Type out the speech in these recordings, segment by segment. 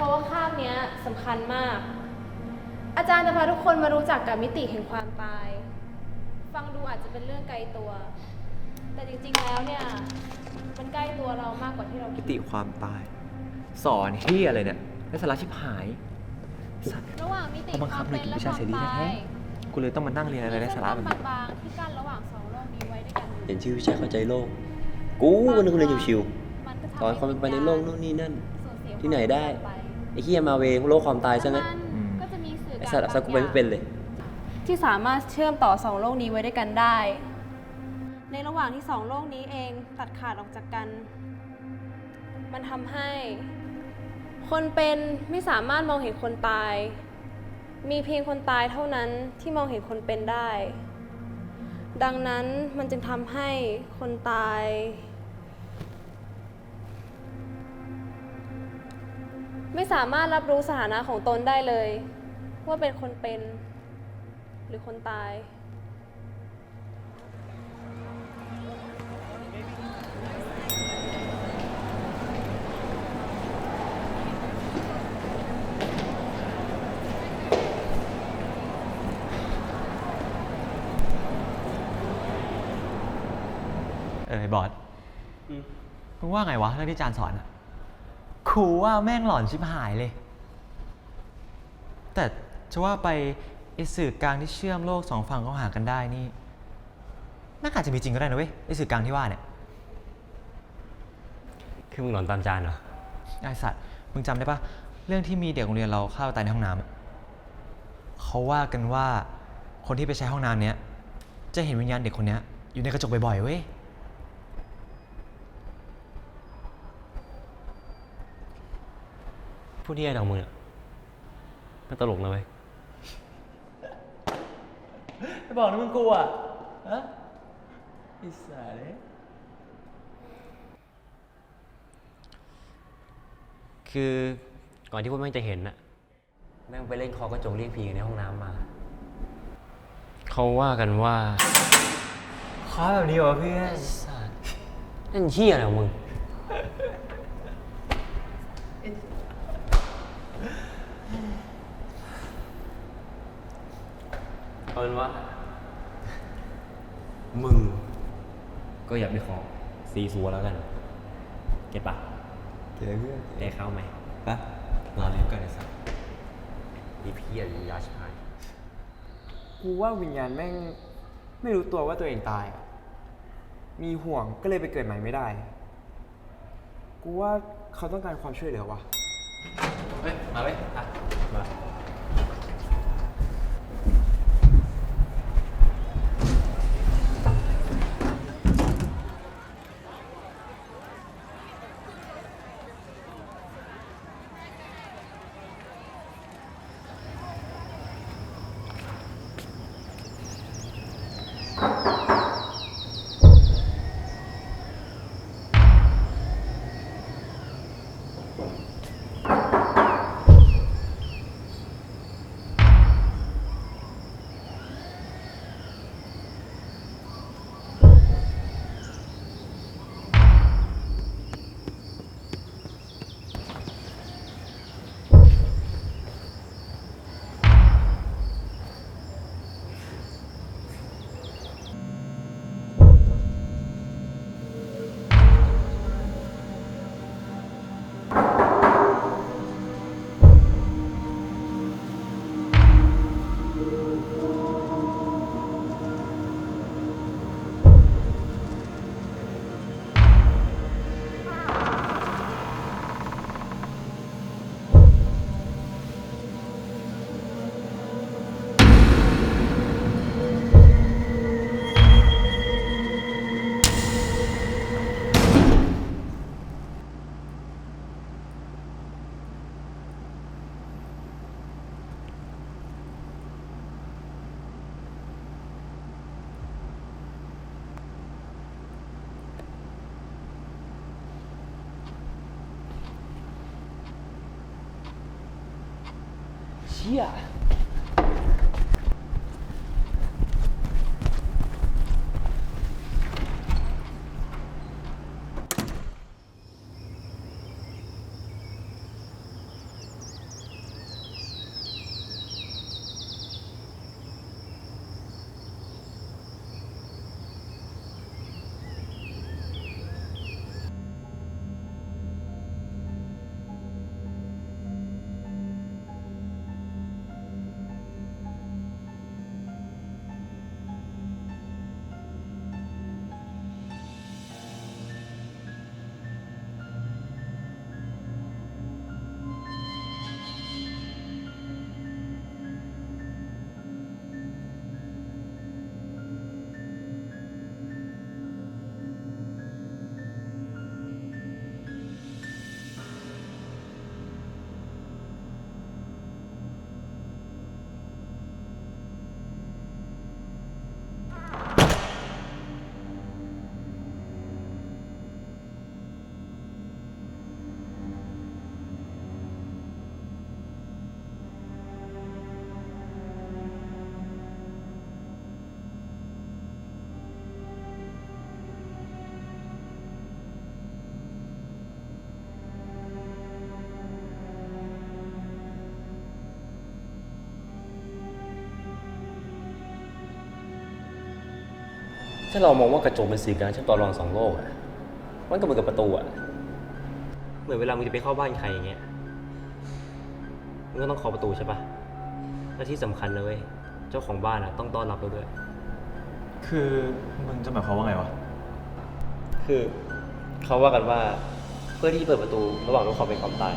ราะว่าคาบเนี้ยสำคัญมาก อาจารย์จะพาทุกคนมารู้จักกับมิติแห่งความตาย ฟังดูอาจจะเป็นเรื่องไกลตัว แต่จริงๆแล้วเนี่ย มันใกล้ตัวเรามากกว่าที่เรามิคิด ติความตาย สอนเฮียอะไรเนี่ยไร้สาระชิบหายสัตว์ ระหว่างมิติเขาบังคคัวาบมเลยเป็นกินและวิคชาวามเสรีตาแท้ยๆกูเลยต้องมานั่งเรียนอะไรไร้สาระแบบนี้บางๆที่กั้นระหว่างสองโลกนี้ไว้ด้วยกันอยู่ เห็นชื่อวิชาเข้าใจโลก กูก็นึกว่าเรียนอยู่ชิวมันก็ทำตอนความเป็นไปในโลกนู่นนี่นั่นสูญเสียที่ไหนได้ความเป็น ไปไอ้เฮียมาเวโลกความตายซะงั้นมันก็จะมีสื่อไอ้การสัตว์สักกูไปไม่เป็นเลย ที่สามารถเชื่อมต่อสองโลกนี้ไว้ด้วยกันได้ ในระหว่างที่สองโลกนี้เองตัดขาดออกจากกัน มันทำให้ คนเป็นไม่สามารถมองเห็นคนตาย มีเพียงคนตายเท่านั้นที่มองเห็นคนเป็นได้ ดังนั้นมันจึงทำให้คนตาย ไม่สามารถรับรู้สถานะของตนได้เลย ว่าเป็นคนเป็น หรือคนตาย เออไอ้บอสมึงว่าไงวะเรื่องที่อาจารย์สอนอะ ครูว่าแม่งหลอนชิบหายเลย แต่จะว่าไปไอ้สื่อกลางที่เชื่อมโลกสองฝั่งเข้าหากันได้นี่น่าอาจจะมีจริงก็ได้นะเว้ยไอ้สื่อกลางที่ว่าเนี่ยคือมึงหลอนตามจานเหรอไอสัตว์มึงจำได้ปะเรื่องที่มีเด็กโรงเรียนเราฆ่าตัวตายในห้องน้ำอะเขาว่ากันว่าคนที่ไปใช้ห้องน้ำเนี้ยจะเห็นวิญญาณเด็กคนเนี้ยอยู่ในกระจกบ่อยๆเว้ย พูดที่ไอ้ดอกมึงอะไม่ตลกนะเว้ยไม่บอกนะมึงกลัวฮะไอ้สัตว์คือก่อนที่พวกแม่งจะเห็นน่ะ แม่งไปเล่นคอกระจกเรียกผีกันในห้องน้ำมา เขาว่ากันว่าค้าแบบนี้เหรอเพื่อนสัตว์นั่นเชี่ยอะไรของมึง เอาเป็นว่า มึง ก็อย่าไปขอซีซัวแล้วกัน เก็ตปะเดี๋ยวเพื่อนได้เข้าไหมปะรอเลี้ยงกันไอ้สัตว์อีพียยาชายกูว่าวิญญาณแม่งไม่รู้ตัวว่าตัวเองตายอะมีห่วงก็เลยไปเกิดใหม่ไม่ได้ กูว่าเขาต้องการความช่วยเหลือว่ะ เฮ้ย มาเว้ยอะมา ถ้าเรามองว่ากระจกเป็นสื่อการเชื่อมต่อระหว่างสองโลกอะมันก็เหมือนกับประตูอะเหมือนเวลามึงจะไปเข้าบ้านใครอย่างเงี้ยมึงก็ต้องเคาะประตูใช่ปะและที่สำคัญเลยเว้ยเจ้าของบ้านอะต้องต้อนรับเราด้วย คือมึงจะหมายความว่าไงวะ คือเขาว่ากันว่าเพื่อที่เปิดประตูระหว่างโลกความเป็นความตาย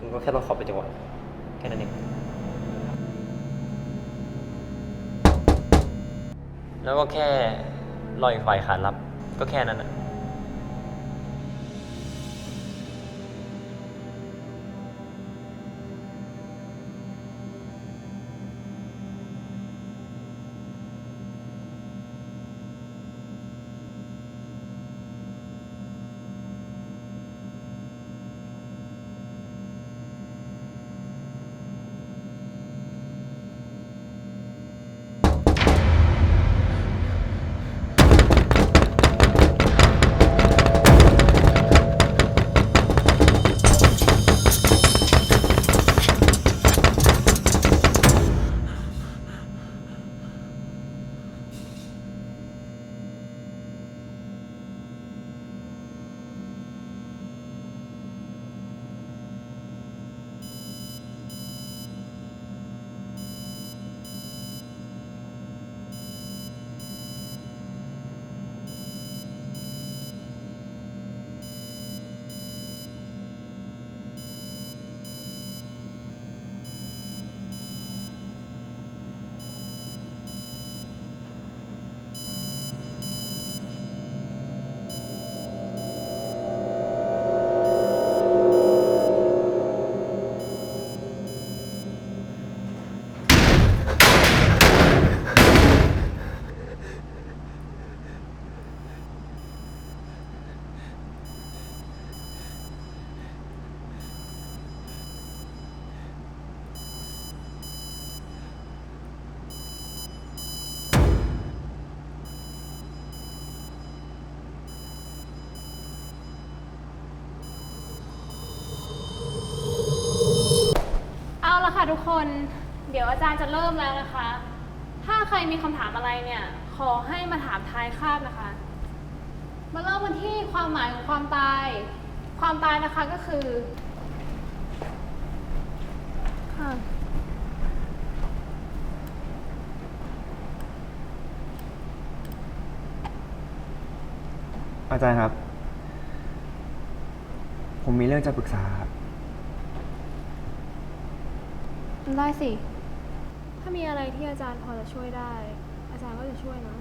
มันก็แค่ต้องขอไปจังหวะแค่นั้นเองแล้วก็แค่รออีกฝ่ายขานรับ ก็แค่นั้นอะ ทุกคน เดี๋ยวอาจารย์จะเริ่มแล้วนะคะ ถ้าใครมีคำถามอะไรเนี่ย ขอให้มาถามท้ายคาบนะคะ มาเริ่มกันที่ความหมายของความตาย ความตายนะคะก็คือ ค่ะอาจารย์ครับ ผมมีเรื่องจะปรึกษาครับ ได้สิ ถ้ามีอะไรที่อาจารย์พอจะช่วยได้ อาจารย์ก็จะช่วยนะ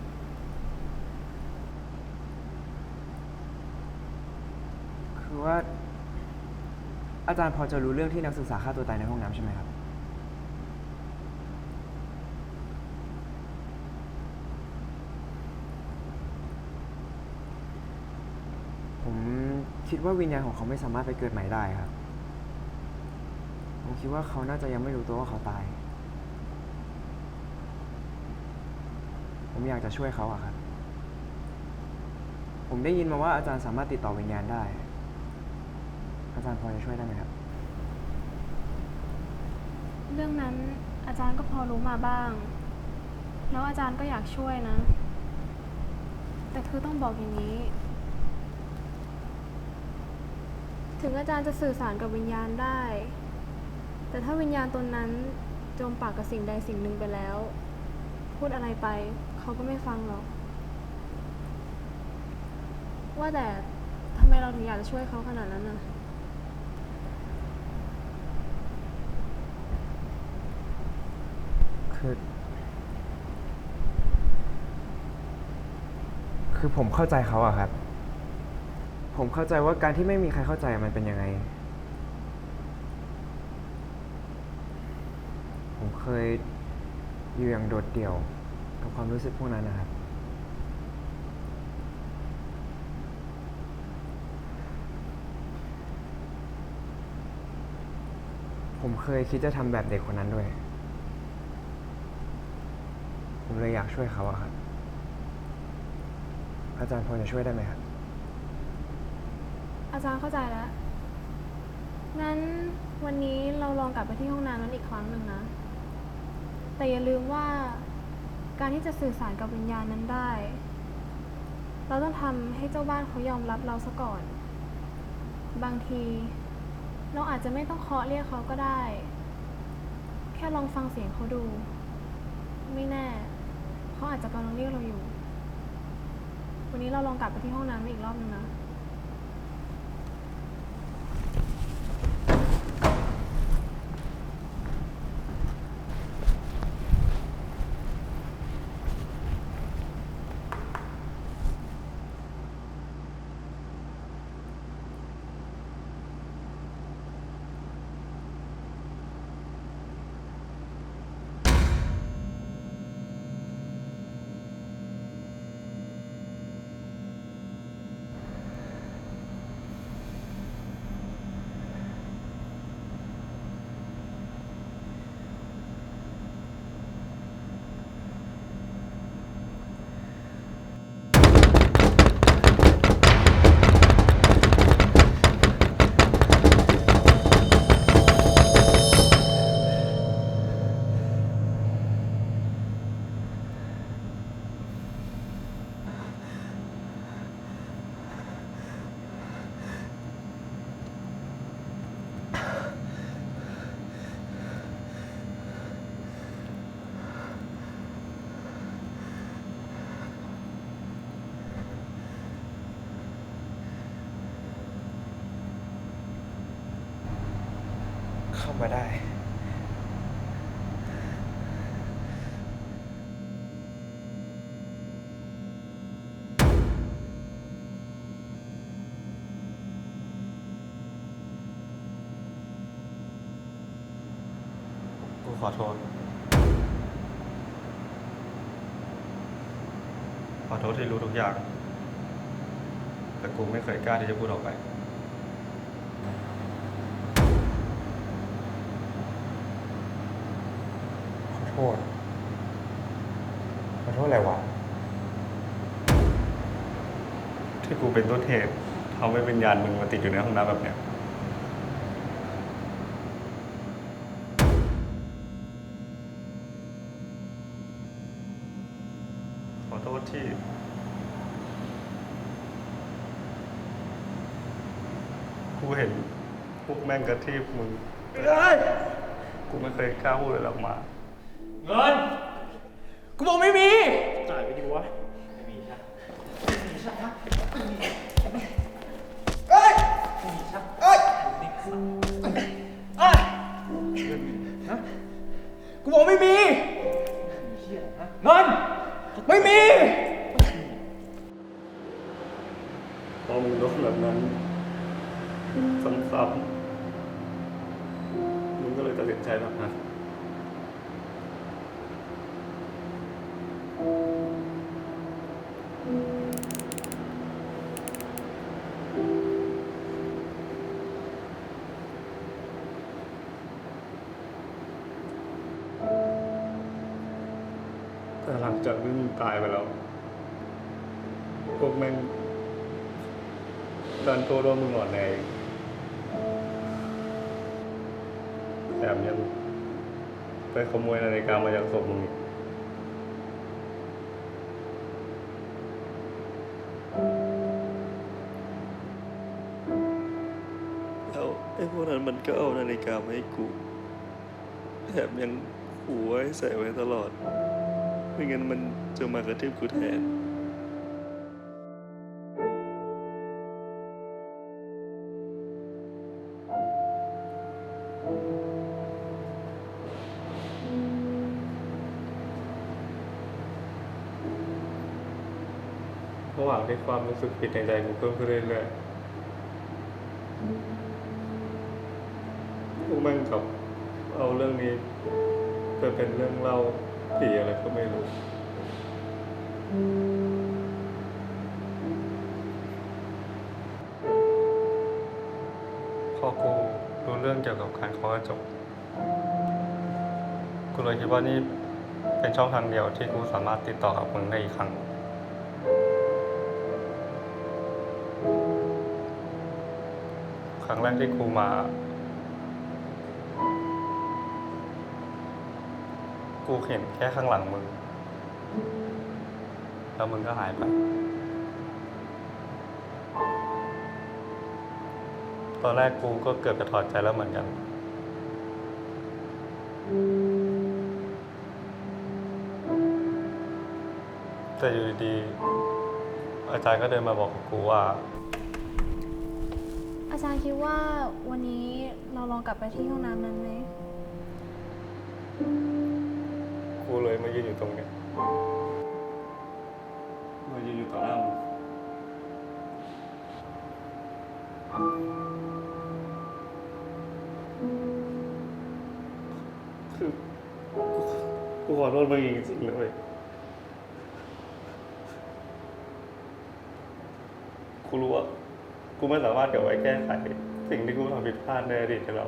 คือว่า อาจารย์พอจะรู้เรื่องที่นักศึกษาฆ่าตัวตายในห้องน้ำใช่ไหมครับ ผมคิดว่าวิญญาณของเขาไม่สามารถไปเกิดใหม่ได้ครับผม คิดว่าเขาน่าจะยังไม่รู้ตัวว่าเขาตาย ผมอยากจะช่วยเขาอะครับ ผมได้ยินมาว่าอาจารย์สามารถติดต่อวิญญาณได้ อาจารย์พอจะช่วยได้ไหมครับ เรื่องนั้นอาจารย์ก็พอรู้มาบ้าง แล้วอาจารย์ก็อยากช่วยนะ แต่คือต้องบอกอย่างนี้ ถึงอาจารย์จะสื่อสารกับวิญญาณได้ แต่ถ้าวิญญาณตนนั้นจมปากกับสิ่งใดสิ่งหนึ่งไปแล้ว พูดอะไรไป เขาก็ไม่ฟังหรอก ว่าแต่ทำไมเราถึงอยากจะช่วยเขาขนาดนั้นน่ะ คือ คือผมเข้าใจเขาอะครับ ผมเข้าใจว่าการที่ไม่มีใครเข้าใจมันเป็นยังไง ผมเค ยอยู่อย่างโดดเดี่ยวกับความรู้สึกพวกนั้นนะครับ ผมเคยคิดจะทำแบบเด็กคนนั้นด้วย ผมเลยอยากช่วยเขาอะครับ อาจารย์พอจะช่วยได้ไหมครับ อาจารย์เข้าใจแล้ว งั้นวันนี้เราลองกลับไปที่ห้องน้ำนั้นอีกครั้งหนึ่งนะ แต่อย่าลืมว่าการที่จะสื่อสารกับวิญญาณนั้นได้ เราต้องทำให้เจ้าบ้านเขายอมรับเราซะก่อน บางที เราอาจจะไม่ต้องเคาะเรียกเขาก็ได้ แค่ลองฟังเสียงเขาดู ไม่แน่ เขาอาจจะกำลังเรียกเราอยู่ วันนี้เราลองกลับไปที่ห้องน้ำอีกรอบนึงนะ มาได้ กูขอโทษ ขอโทษที่รู้ทุกอย่าง แต่กูไม่เคยกล้าที่จะพูดออกไป ขอโท ษ ขอโทษอะไรวะ ที่กูเป็นต้นเหตุทำให้วิญญาณมึงมาติดอยู่ในห้องน้ำแบบเนี้ย ขอโทษที่ กูเห็นพวกแม่งกระทืบมึง กูไม่เคยกล้าพูดอะไรออกมา เงิน กูบอกไม่มีจ่ายไปดิวะ แต่หลังจากที่มึงตายไปแล้ว พวกแม่งดันโทษว่ามึงอ่อนแอแถมยังไปขโมยนาฬิกามาจากศพมึงอีกแล้วไอ้พวกนั้นมันก็เอานาฬิกามาให้กูแถมยังขู่ไว้ใส่ไว้ตลอด ไม่งั้นมันจะมากระทืบกูแทนระหว่างที่ความรู้สึกผิดในใจกูเพิ่มขึ้นเรื่อยๆพวกแม่งกับเอาเรื่องนี้ไปเป็นเรื่องเล่า ผีอะไรก็ไม่รู้ พอกูรู้เรื่องเกี่ยวกับการเคาะกระจกกูเลยคิดว่านี่เป็นช่องทางเดียวที่กูสามารถติดต่อกับมึงได้อีกครั้ง ครั้งแรกที่กูมา กูเห็นแค่ข้างหลังมึง แล้วมึงก็หายไป ตอนแรกกูก็เกือบจะถอดใจแล้วเหมือนกัน แต่อยู่ดีๆอาจารย์ก็เดินมาบอกกับกูว่าอาจารย์คิดว่าวันนี้เราลองกลับไปที่ห้องน้ำนั้นไหม กูเลยมายืนอยู่ตรงเนี้ยมายืนอยู่ต่อหน้ามึงคือกูกูขอโทษมึงจริงๆเลยเว้ยกูรู้ว่ากูไม่สามารถกลับไปแก้ไขสิ่งที่กูทำผิดพลาดในอดีตของเรา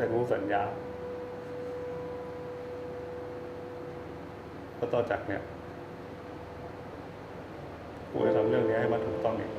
แต่กูสัญญาว่าต่อจากเนี่ยกูจะทำเรื่องนี้ให้มันถูกต้องเอง